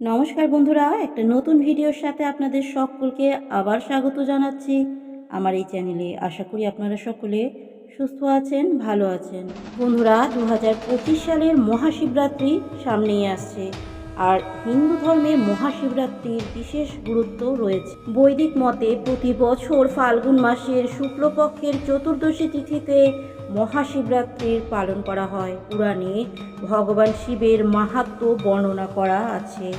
নমস্কার বন্ধুরা, একটা নতুন ভিডিওর সাথে আপনাদের সকলকে আবার স্বাগত জানাচ্ছি আমার এই চ্যানেলে। আশা করি আপনারা সকলে সুস্থ আছেন, ভালো আছেন। বন্ধুরা দু হাজার পঁচিশ সালের মহাশিবরাত্রি সামনেই আসছে। আর হিন্দু ধর্মে মহাশিবরাত্রির বিশেষ গুরুত্ব রয়েছে। বৈদিক মতে প্রতি বছর ফাল্গুন মাসের শুক্লপক্ষের চতুর্দশী তিথিতে মহাশিবরাত্রির পালন করা হয়। পুরাণে ভগবান শিবের মাহাত্ম্য বর্ণনা করা আছে।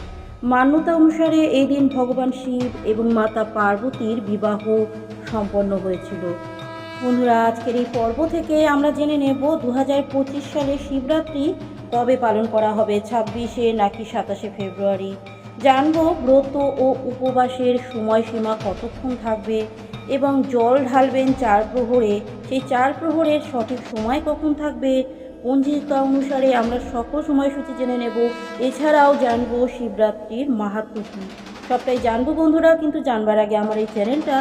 মান্যতা অনুসারে এই দিন ভগবান শিব এবং মাতা পার্বতীর বিবাহ সম্পন্ন হয়েছিল। বন্ধুরা, আজকের এই পর্ব থেকে আমরা জেনে নেব দু হাজার পঁচিশ সালে শিবরাত্রি কবে পালন করা হবে, ছাব্বিশে নাকি সাতাশে ফেব্রুয়ারি? জানব ব্রত ও উপবাসের সময়সীমা কতক্ষণ থাকবে এবং জল ঢালবেন চার প্রহরে, সেই চার প্রহরের সঠিক সময় কখন থাকবে? পঞ্জিকা অনুসারে আমরা সকল সময়সূচি জেনে নেব। এছাড়াও জানব শিবরাত্রির মাহাত্ম কী। সবটাই জানব বন্ধুরা, কিন্তু জানবার আগে আমার এই চ্যানেলটা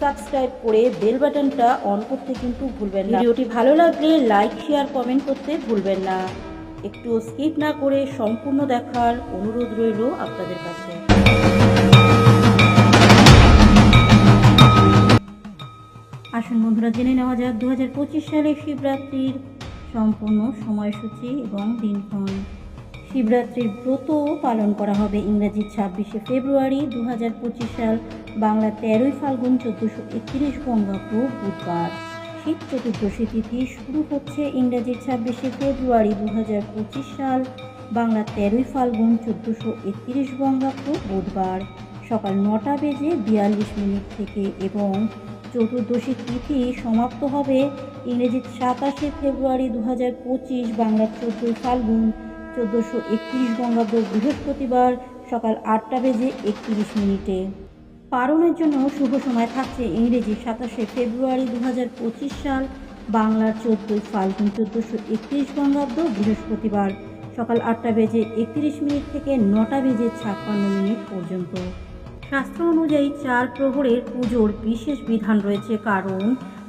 সাবস্ক্রাইব করে বেল বাটনটা অন করতে কিন্তু ভুলবেন না। ভিডিওটি ভালো লাগলে লাইক শেয়ার কমেন্ট করতে ভুলবেন না। একটু স্কিপ না করে সম্পূর্ণ দেখার অনুরোধ রইল আপনাদের কাছে। আসুন বন্ধুরা, জেনে নেওয়া যাক দু হাজার পঁচিশ সালে শিবরাত্রির সম্পূর্ণ সময়সূচি এবং দিনক্ষণ। শিবরাত্রির ব্রত পালন করা হবে। ইংরেজি ছাব্বিশে ফেব্রুয়ারি দু হাজার পঁচিশ সাল, বাংলা তেরোই ফাল্গুন চোদ্দোশো একত্রিশ বঙ্গাব্দ বুধবার। শীত চতুর্দশী তিথি শুরু হচ্ছে ইংরেজি ছাব্বিশে ফেব্রুয়ারি দু হাজার পঁচিশ সাল, বাংলা তেরোই ফাল্গুন চোদ্দোশো একত্রিশ বঙ্গাব্দ বুধবার। সকাল নটা বেজে বিয়াল্লিশ মিনিট থেকে এবং চতুর্দশী তিথি সমাপ্ত হবে ইংরেজি সাতাশে ফেব্রুয়ারি দু হাজার পঁচিশ, বাংলার চোদ্দোই ফাল্গুন। চোদ্দোশো একত্রিশ বঙ্গাব্দ বৃহস্পতিবার সকাল আটটা বেজে একত্রিশ মিনিটে। পালনের জন্য শুভ সময় থাকছে ইংরেজি সাতাশে ফেব্রুয়ারি দু হাজার পঁচিশ সাল, বাংলার চোদ্দোই ফাল্গুন চোদ্দোশো একত্রিশ বঙ্গাব্দ বৃহস্পতিবার সকাল আটটা বেজে একত্রিশ মিনিট থেকে নটা বেজে ছাপ্পান্ন মিনিট পর্যন্ত। শাস্ত্র অনুযায়ী চার প্রহরের পুজোর বিশেষ বিধান রয়েছে, কারণ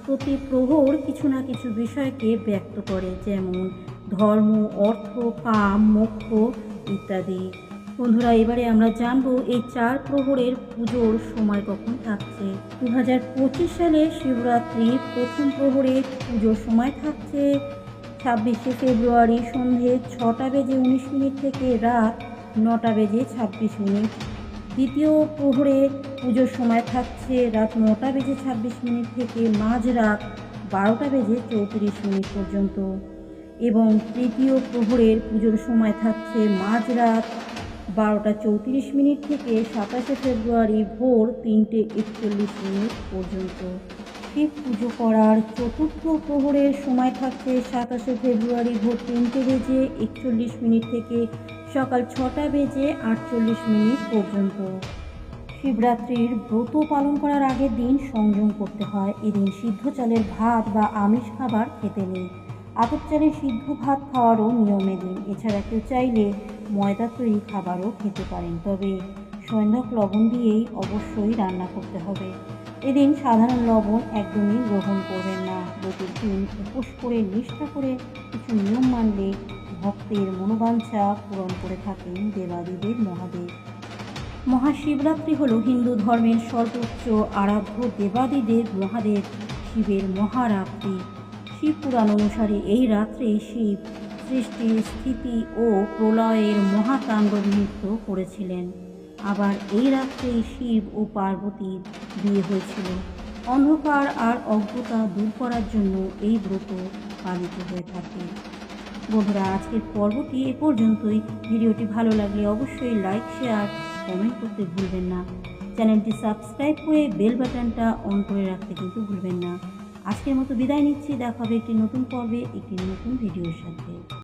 প্রতি প্রহর কিছু না কিছু বিষয়কে ব্যক্ত করে, যেমন ধর্ম, অর্থ, কাম, মোক্ষ ইত্যাদি। বন্ধুরা, এবারে আমরা জানব এই চার প্রহরের পুজোর সময় কখন থাকছে। দু হাজার পঁচিশ সালে শিবরাত্রির প্রথম প্রহরের পুজোর সময় থাকছে। ছাব্বিশে ফেব্রুয়ারি সন্ধে ছটা বেজে উনিশ মিনিট থেকে রাত নটা বেজে ছাব্বিশ মিনিট। দ্বিতীয় প্রহরে পুজোর সময় থাকছে রাত নটা বেজে ছাব্বিশ মিনিট থেকে মাঝরাত বারোটা বেজে চৌত্রিশ মিনিট পর্যন্ত। এবং তৃতীয় প্রহরের পুজোর সময় থাকছে মাঝরাত বারোটা চৌত্রিশ মিনিট থেকে সাতাশে ফেব্রুয়ারি ভোর তিনটে একচল্লিশ মিনিট পর্যন্ত। শিব পুজো করার চতুর্থ প্রহরের সময় থাকছে সাতাশে ফেব্রুয়ারি ভোর তিনটে বেজে একচল্লিশ মিনিট থেকে সকাল ছটা বেজে আটচল্লিশ মিনিট পর্যন্ত। শিবরাত্রির ব্রত পালন করার আগের দিন সংযম করতে হয়। এদিন সিদ্ধ চালের ভাত বা আমিষ খাবার খেতে নেই। আতপ চালের সিদ্ধ ভাত খাওয়ারও নিয়ম এদিন এছাড়া কেউ চাইলে ময়দা তৈরি খাবারও খেতে পারেন, তবে সৈন্ধক লবণ দিয়েই অবশ্যই রান্না করতে হবে। এদিন সাধারণ লবণ একদমই গ্রহণ করবেন না। ব্রতের দিন উপোস করে, নিষ্ঠা করে কিছু নিয়ম মানলে ভক্তের মনোবাঞ্ছা পূরণ করে থাকেন দেবাদিদেব মহাদেব। মহাশিবরাত্রি হল হিন্দু ধর্মের সর্বোচ্চ আরাধ্য দেবাদিদেব মহাদেব শিবের মহারাত্রি। শিব পুরাণ অনুসারে এই রাত্রে শিব সৃষ্টি স্থিতি ও প্রলয়ের মহাতাণ্ডব নৃত্য করেছিলেন। আবার এই রাত্রেই শিব ও পার্বতীর বিয়ে হয়েছিল। অন্ধকার আর অজ্ঞতা দূর করার জন্য এই ব্রত পালিত হয়ে থাকে। বন্ধুরা, আজকের পর্বটি এ পর্যন্তই। ভিডিওটি ভালো লাগলে অবশ্যই লাইক শেয়ার কমেন্ট করতে ভুলবেন না। চ্যানেলটি সাবস্ক্রাইব করে বেল বাটনটা অন করে রাখতে কিন্তু ভুলবেন না। আজকের মতো বিদায় নিচ্ছি। দেখা হবে একটি নতুন পর্বে একটি নতুন ভিডিওর সাথে।